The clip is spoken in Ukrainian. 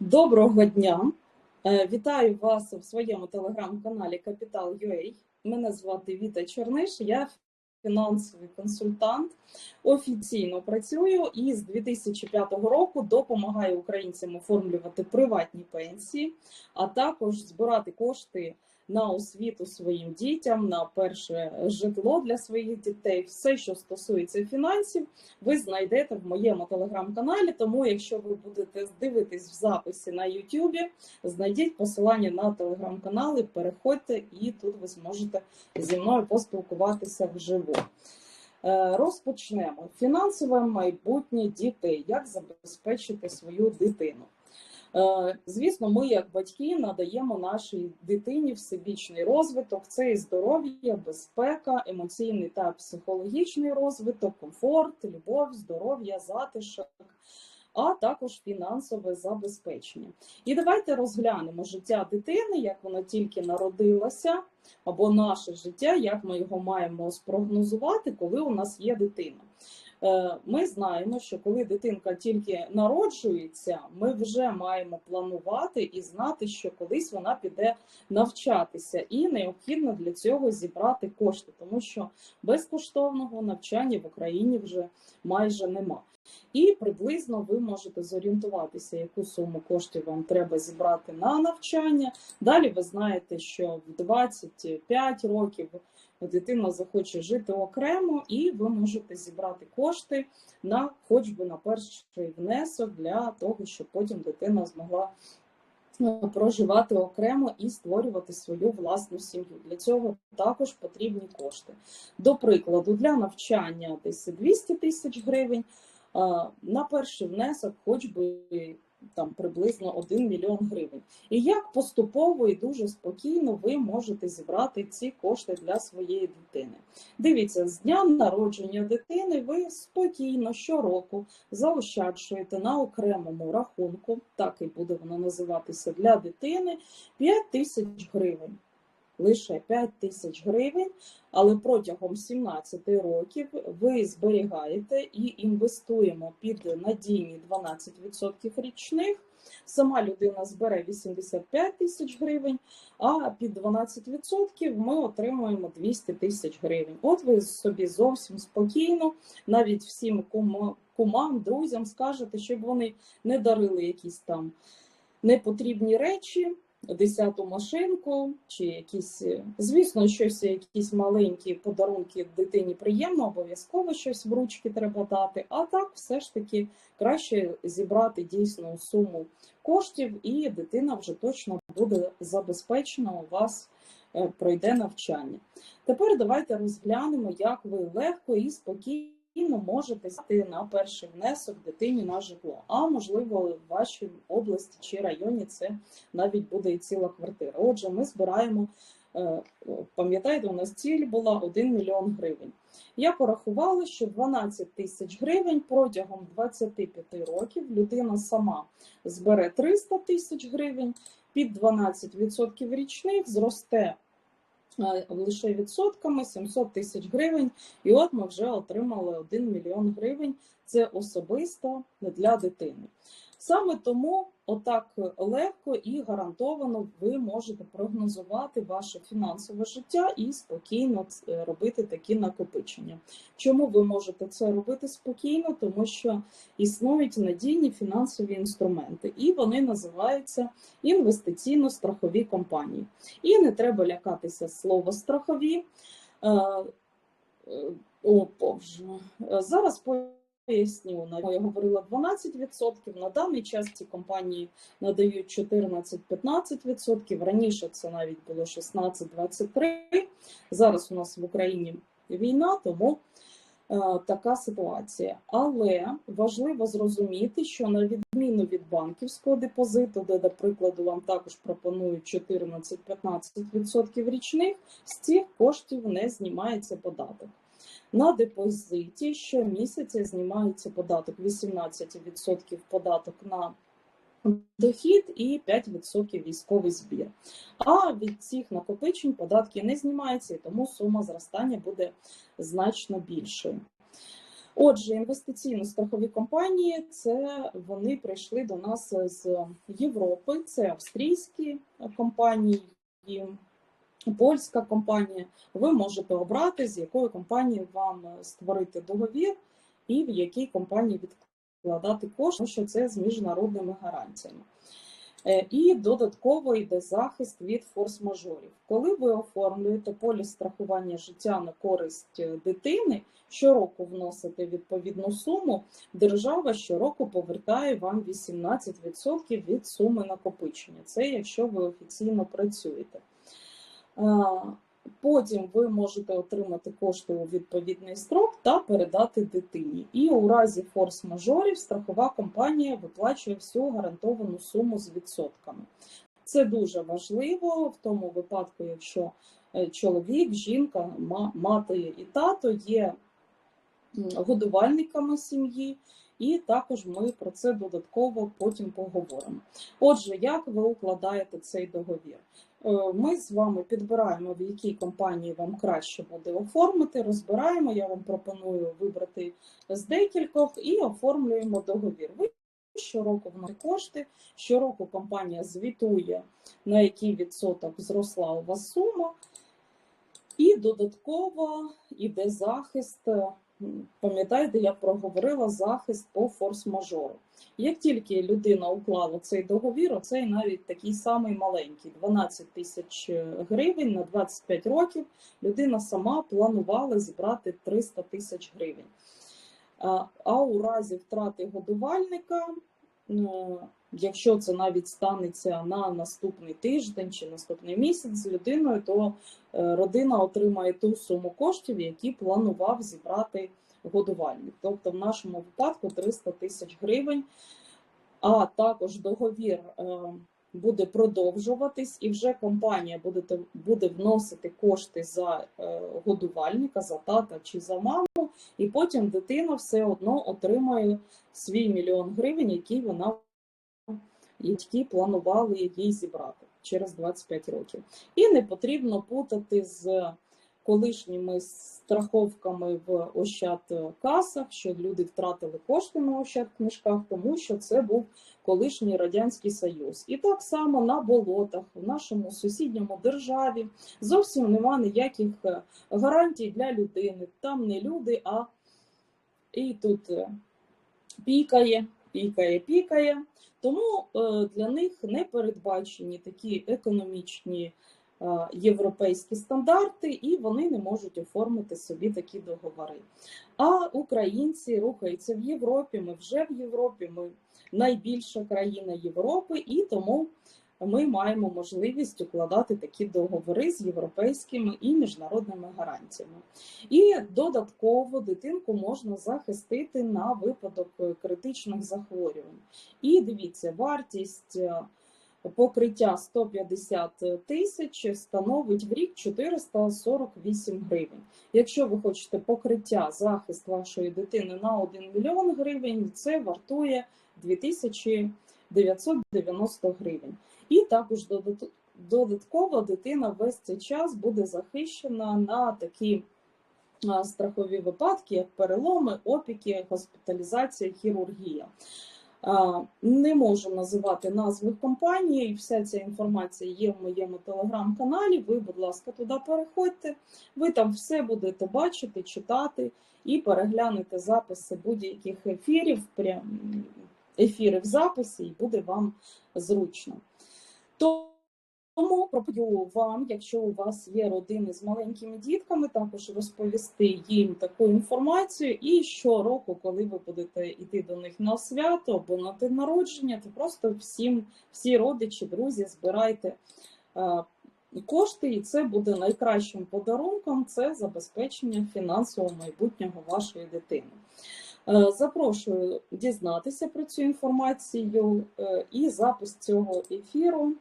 Доброго дня! Е, Вітаю вас в своєму телеграм-каналі Capital.ua. Мене звати Віта Чорниш, я фінансовий консультант. Офіційно працюю і з 2005 року допомагаю українцям оформлювати приватні пенсії, а також збирати кошти на освіту своїм дітям, на перше житло для своїх дітей. Все, що стосується фінансів, ви знайдете в моєму телеграм-каналі. Тому, якщо ви будете дивитись в записі на Ютубі, знайдіть посилання на телеграм-канали, переходьте, і тут ви зможете зі мною поспілкуватися вживу. Е, Розпочнемо фінансове майбутнє дітей. Як забезпечити свою дитину? Е, Звісно, ми, як батьки, надаємо нашій дитині всебічний розвиток: це і здоров'я, безпека, емоційний та психологічний розвиток, комфорт, любов, здоров'я, затишок. А також фінансове забезпечення. І давайте розглянемо життя дитини, як вона тільки народилася, або наше життя, як ми його маємо спрогнозувати, коли у нас є дитина. Е, Ми знаємо, що коли дитинка тільки народжується, ми вже маємо планувати і знати, що колись вона піде навчатися, і необхідно для цього зібрати кошти, тому що безкоштовного навчання в Україні вже майже нема. І приблизно ви можете зорієнтуватися, яку суму коштів вам треба зібрати на навчання. Далі ви знаєте, що в 25 років дитина захоче жити окремо, і ви можете зібрати кошти на хоч би на перший внесок для того, щоб потім дитина змогла е, проживати окремо і створювати свою власну сім'ю. Для цього також потрібні кошти. До прикладу, для навчання десь 200 тисяч гривень. На перший внесок, хоч би там приблизно 1 мільйон гривень. І як поступово і дуже спокійно ви можете зібрати ці кошти для своєї дитини. Дивіться, з дня народження дитини ви спокійно щороку заощаджуєте на окремому рахунку, так і буде воно називатися для дитини, 5 тисяч гривень. Лише 5 тисяч гривень, але протягом 17 років ви зберігаєте і інвестуємо під надійні 12% річних. Сама людина збере 85 тисяч гривень, а під 12% ми отримуємо 200 тисяч гривень. От ви собі зовсім спокійно, навіть всім кумам, друзям скажете, щоб вони не дарили якісь там непотрібні речі десяту машинку, чи якісь, звісно, щось, якісь маленькі подарунки дитині приємно, обов'язково щось в ручки треба дати. А так, все ж таки краще зібрати дійсну суму коштів, і дитина вже точно буде забезпечена у вас. Е, пройде навчання. Тепер давайте розглянемо, як ви легко і спокійно можете стати на перший внесок дитині на житло. А можливо, в вашій області чи районі це навіть буде і ціла квартира. Отже, ми збираємо, е, пам'ятаєте, у нас ціль була 1 мільйон гривень. Я порахувала, що 12 тисяч гривень протягом 25 років людина сама збере 300 тисяч гривень, під 12% річних зросте лише відсотками 700 тисяч гривень. І от ми вже отримали 1 мільйон гривень. Це особисто для дитини. Саме тому отак легко і гарантовано ви можете прогнозувати ваше фінансове життя і спокійно робити такі накопичення. Чому ви можете це робити спокійно? Тому що існують надійні фінансові інструменти, і вони називаються інвестиційно-страхові компанії. І не треба лякатися слова страхові. Е, е, о, Боже. Зараз Поясню, я говорила 12%, на даний час ці компанії надають 14-15%, раніше це навіть було 16-23%. Зараз у нас в Україні війна, тому е, така ситуація. Але важливо зрозуміти, що на відміну від банківського депозиту, де, до прикладу, вам також пропонують 14-15% річних, з цих коштів не знімається податок. На депозиті щомісяця знімається податок 18% податок на дохід і 5% військовий збір. А від цих накопичень податки не знімаються, і тому сума зростання буде значно більшою. Отже, інвестиційно-страхові компанії це вони прийшли до нас з Європи. Це австрійські компанії, польська компанія. Ви можете обрати, з якою компанією вам створити договір і в якій компанії відкладати кошти, тому що це з міжнародними гарантіями. Е, І додатково йде захист від форс-мажорів. Коли ви оформлюєте поліс страхування життя на користь е, дитини, щороку вносите відповідну суму, держава щороку повертає вам 18% від суми накопичення. Це якщо ви офіційно працюєте. Потім ви можете отримати кошти у відповідний строк та передати дитині. І у разі форс-мажорів страхова компанія виплачує всю гарантовану суму з відсотками. Це дуже важливо в тому випадку, якщо е, чоловік, жінка, ма- мати і тато є годувальниками сім'ї, і також ми про це додатково потім поговоримо. Отже, як ви укладаєте цей договір? Е, Ми з вами підбираємо, в якій компанії вам краще буде оформити, розбираємо. Я вам пропоную вибрати з декількох і оформлюємо договір. Щороку вносите кошти, щороку компанія звітує, на який відсоток зросла у вас сума, і додатково йде захист. Пам'ятаєте, я проговорила захист по форс-мажору. Як тільки людина уклала цей договір, оцей навіть такий самий маленький 12 тисяч гривень на 25 років, людина сама планувала зібрати 300 тисяч гривень. А, у разі втрати годувальника, якщо це навіть станеться на наступний тиждень чи наступний місяць з людиною, то е, родина отримає ту суму коштів, які планував зібрати годувальник. Тобто в нашому випадку 300 тисяч гривень, а також договір е, буде продовжуватись, і вже компанія буде, буде вносити кошти за е, годувальника, за тата чи за маму, і потім дитина все одно отримає свій мільйон гривень, який вона які планували їй зібрати через 25 років. І не потрібно путати з колишніми страховками в Ощадкасах, що люди втратили кошти на Ощадкнижках, тому що це був колишній Радянський Союз. І так само на болотах, в нашому сусідньому державі зовсім нема ніяких е, гарантій для людини. Там не люди, а і тут е, пікає, пікає, пікає. Тому е, для них не передбачені такі економічні е, європейські стандарти, і вони не можуть оформити собі такі договори. А українці рухаються в Європі. Ми вже в Європі. Ми найбільша країна Європи, і тому ми маємо можливість укладати такі договори з європейськими і міжнародними гарантіями. І додатково дитинку можна захистити на випадок е, критичних захворювань. І дивіться, вартість е, покриття 150 тисяч становить в рік 448 гривень. Якщо ви хочете покриття захист вашої дитини на 1 мільйон гривень, це вартує 2990 гривень. І також додатково дитина весь цей час буде захищена на такі страхові випадки, як переломи, опіки, госпіталізація, хірургія. Не можу називати назви компанії, вся ця інформація є в моєму телеграм-каналі. Ви, будь ласка, туди переходьте. Ви там все будете бачити, читати і переглянете записи будь-яких ефірів, ефіри в записі, і буде вам зручно. Тому пропоную вам, якщо у вас є родини з маленькими дітками, також розповісти їм таку інформацію. І щороку, коли ви будете йти до них на свято або на день народження, то просто всім, всі родичі, друзі, збирайте е, кошти, і це буде найкращим подарунком це забезпечення фінансового майбутнього вашої дитини. Е, Запрошую дізнатися про цю інформацію е, і запис цього ефіру